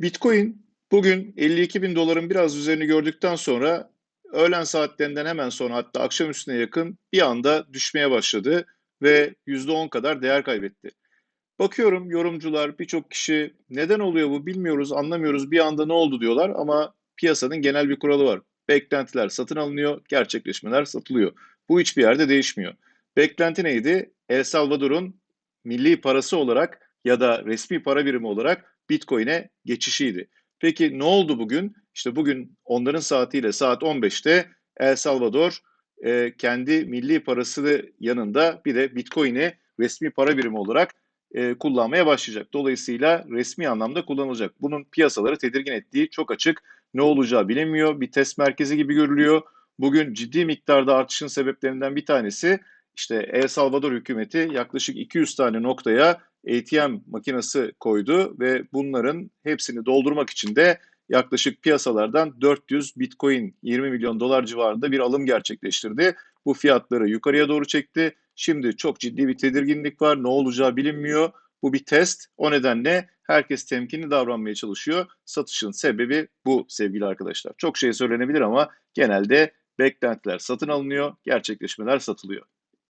Bitcoin bugün 52 bin doların biraz üzerini gördükten sonra öğlen saatlerinden hemen sonra hatta akşam üstüne yakın bir anda düşmeye başladı ve %10 kadar değer kaybetti. Bakıyorum yorumcular birçok kişi neden oluyor bu bilmiyoruz anlamıyoruz bir anda ne oldu diyorlar ama piyasanın genel bir kuralı var. Beklentiler satın alınıyor, gerçekleşmeler satılıyor. Bu hiçbir yerde değişmiyor. Beklenti neydi? El Salvador'un milli parası olarak ya da resmi para birimi olarak Bitcoin'e geçişiydi. Peki ne oldu bugün? İşte bugün onların saatiyle saat 15'te El Salvador e, kendi milli parası yanında bir de Bitcoin'i resmi para birimi olarak e, kullanmaya başlayacak. Dolayısıyla resmi anlamda kullanılacak. Bunun piyasaları tedirgin ettiği çok açık. Ne olacağı bilemiyor. Bir test merkezi gibi görülüyor. Bugün ciddi miktarda artışın sebeplerinden bir tanesi işte El Salvador hükümeti yaklaşık 200 tane noktaya ATM makinesi koydu ve bunların hepsini doldurmak için de yaklaşık piyasalardan 400 Bitcoin 20 milyon dolar civarında bir alım gerçekleştirdi. Bu fiyatları yukarıya doğru çekti. Şimdi çok ciddi bir tedirginlik var. Ne olacağı bilinmiyor. Bu bir test. O nedenle herkes temkinli davranmaya çalışıyor. Satışın sebebi bu sevgili arkadaşlar. Çok şey söylenebilir ama genelde beklentiler satın alınıyor, gerçekleşmeler satılıyor.